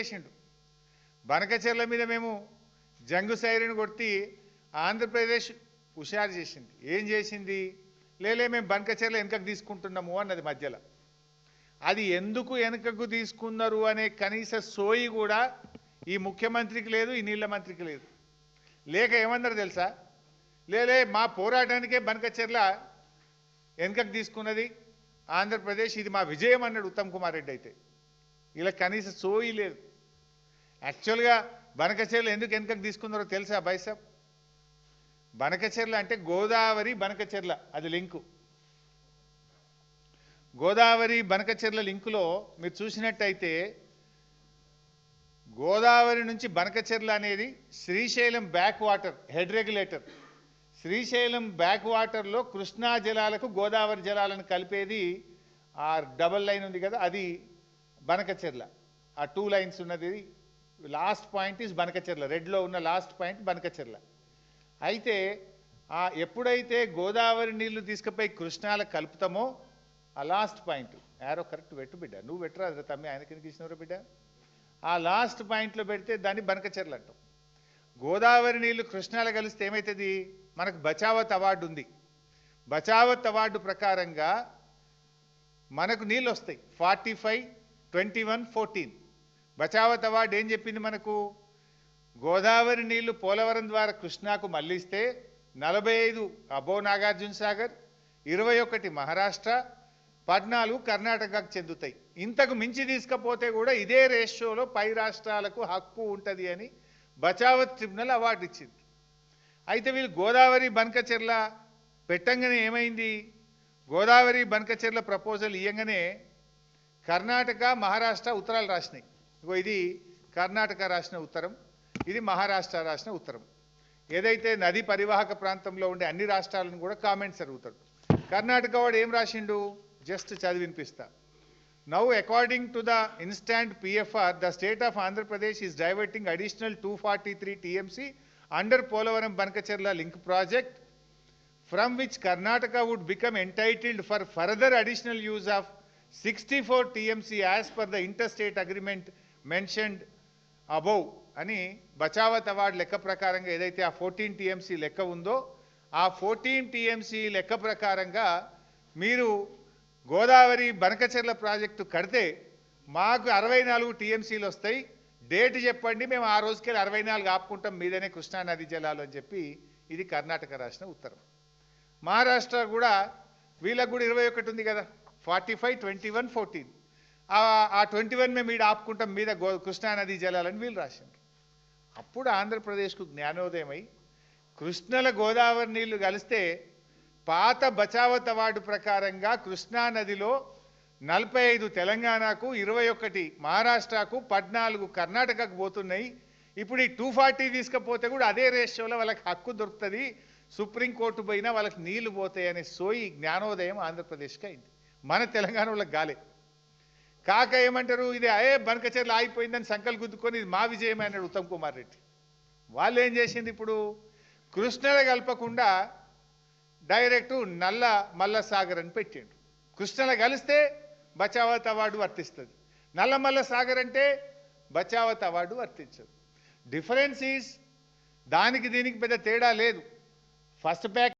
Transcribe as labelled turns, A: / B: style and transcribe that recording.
A: చేసిండు. బనకచెర్ల మీద మేము జంగు సైరిని కొట్టి ఆంధ్రప్రదేశ్ హుషారు చేసింది. ఏం చేసింది? లేలే మేము బనకచెర్ల వెనుకకు తీసుకుంటున్నాము అన్నది మధ్యలో. అది ఎందుకు వెనుకకు తీసుకున్నారు అనే కనీస సోయి కూడా ఈ ముఖ్యమంత్రికి లేదు ఈ నీళ్ళ మంత్రికి లేదు. లేక ఏమన్నారు తెలుసా? లేలే మా పోరాటానికే బనకచెర్ల వెనుకకు తీసుకున్నది ఆంధ్రప్రదేశ్. ఇది మా విజయం అన్నాడు ఉత్తమ్ కుమార్ రెడ్డి అయితే. ఇలా కనీస సోయి లేదు. యాక్చువల్గా బనకచెర్లు ఎందుకు వెనుకకు తీసుకున్నారో తెలుసా బైసాబ్ బనకచెర్ల అంటే గోదావరి బనకచెర్ల అది లింకు. గోదావరి బనకచెర్ల లింకులో మీరు చూసినట్టయితే గోదావరి నుంచి బనకచెర్ల అనేది Srisailam back water head regulator. Srisailam back వాటర్లో కృష్ణా జలాలకు గోదావరి జలాలను కలిపేది ఆ డబల్ లైన్ ఉంది కదా అది బనకచెర్ల. ఆ టూ లైన్స్ ఉన్నది. Last point is Banakacherla. రెడ్లో ఉన్న లాస్ట్ పాయింట్ బనకచెర్ల. అయితే ఆ ఎప్పుడైతే గోదావరి నీళ్ళు తీసుకుపోయి కృష్ణాల కలుపుతామో ఆ లాస్ట్ పాయింట్. యారో కరెక్ట్ పెట్టు బిడ్డ. నువ్వు పెట్టరా? అది తమ్మి ఆయన కిందకి ఇచ్చినవరా బిడ్డ? ఆ లాస్ట్ పాయింట్లో పెడితే దాన్ని బనకచెర్లు అంటాం. గోదావరి నీళ్ళు కృష్ణాలు కలిస్తే ఏమవుతుంది మనకు బచావత్ అవార్డు ఉంది. బచావత్ అవార్డు ప్రకారంగా మనకు నీళ్ళు వస్తాయి. Forty five twenty one fourteen. Bachawat award ఏం చెప్పింది మనకు? గోదావరి నీళ్ళు పోలవరం ద్వారా కృష్ణాకు మళ్ళిస్తే నలభై ఐదు అబో నాగార్జున సాగర్ ఇరవై ఒకటి మహారాష్ట్ర పద్నాలుగు కర్ణాటకకు చెందుతాయి. ఇంతకు మించి తీసుకపోతే కూడా ఇదే రేషియోలో పై రాష్ట్రాలకు హక్కు ఉంటుంది అని బచావత్ ట్రిబ్యునల్ అవార్డు ఇచ్చింది. అయితే వీళ్ళు గోదావరి బనకచెర్ల పెట్టంగానే ఏమైంది? గోదావరి బనకచెర్ల ప్రపోజల్ ఇయ్యంగానే కర్ణాటక మహారాష్ట్ర ఉత్తరాలు రాసినాయి. ఇగో ఇది కర్ణాటక రాసిన ఉత్తరం ఇది మహారాష్ట్ర రాసిన ఉత్తరం. ఏదైతే నది పరివాహక ప్రాంతంలో ఉండే అన్ని రాష్ట్రాలను కూడా కామెంట్స్ అడుగుతాడు. కర్ణాటక వాడు ఏం రాసిండు? Just చదివినిపిస్తా. Now according to the instant PFR the state of Andhra Pradesh is diverting additional two forty three TMC under Polavaram Banakacherla link project from వచ్చి Karnataka would become entitled for further additional use of sixty four 64 as per the inter state agreement mentioned above అని Bachawat award లెక్క ప్రకారంగా ఏదైతే ఆ fourteen TMC లెక్క ఉందో ఆ fourteen TMC లెక్క ప్రకారంగా మీరు గోదావరి బనకచెర్ల ప్రాజెక్టు కడితే మాకు అరవై నాలుగు టీఎంసీలు వస్తాయి. డేట్ చెప్పండి మేము ఆ రోజుకెళ్ళి అరవై నాలుగు ఆపుకుంటాం మీదనే కృష్ణా నది జలాలు అని చెప్పి ఇది కర్ణాటక రాసిన ఉత్తరం. మహారాష్ట్ర కూడా వీళ్ళకు కూడా ఇరవై ఒకటి ఉంది కదా forty five twenty one fourteen ఆ ట్వంటీ వన్ మేము ఈడ ఆపుకుంటాం మీద గో కృష్ణా జలాలని వీళ్ళు రాసిండ్రు. అప్పుడు ఆంధ్రప్రదేశ్కు జ్ఞానోదయమై కృష్ణల గోదావరి నీళ్ళు కలిస్తే పాత బచావత్ అవార్డు ప్రకారంగా కృష్ణా నదిలో నలభై ఐదు తెలంగాణకు ఇరవై ఒకటి మహారాష్ట్రకు పద్నాలుగు కర్ణాటకకు పోతున్నాయి. ఇప్పుడు ఈ టూ ఫార్టీ తీసుకపోతే కూడా అదే రేషియోలో వాళ్ళకి హక్కు దొరుకుతుంది. సుప్రీంకోర్టు పోయినా వాళ్ళకి నీళ్ళు పోతాయి అనే సోయి జ్ఞానోదయం ఆంధ్రప్రదేశ్కి అయింది. మన తెలంగాణ వాళ్ళకి గాలే కాక ఏమంటారు ఇది అయే బనకచర్లు ఆగిపోయిందని సంకల్ గుద్దుకొని ఇది మా విజయమే అన్నాడు ఉత్తమ్ కుమార్ రెడ్డి. వాళ్ళు ఏం చేసింది ఇప్పుడు? కృష్ణలో కలపకుండా డైరెక్టు నల్ల మల్ల సాగర్ అని పెట్టిండు. కృష్ణలో కలిస్తే బచావత్ అవార్డు వర్తిస్తుంది. నల్ల మల్ల సాగర్ అంటే బచావత్ అవార్డు వర్తించదు. డిఫరెన్స్ ఈజ్ దానికి దీనికి పెద్ద తేడా లేదు. First pack